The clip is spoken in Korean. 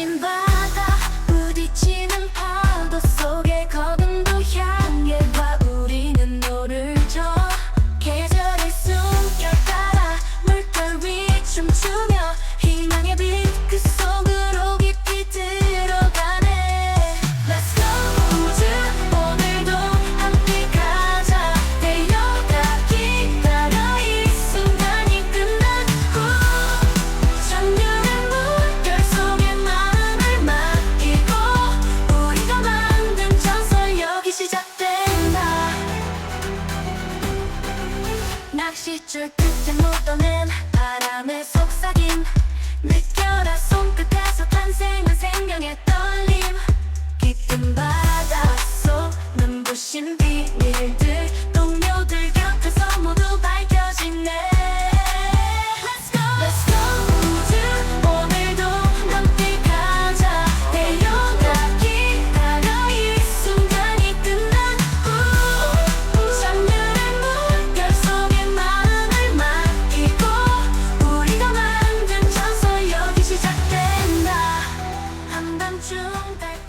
거친 바다 부딪히는 파도 속에 낚싯줄 끝에 묻어낸 바람의 속삭임. 当中带。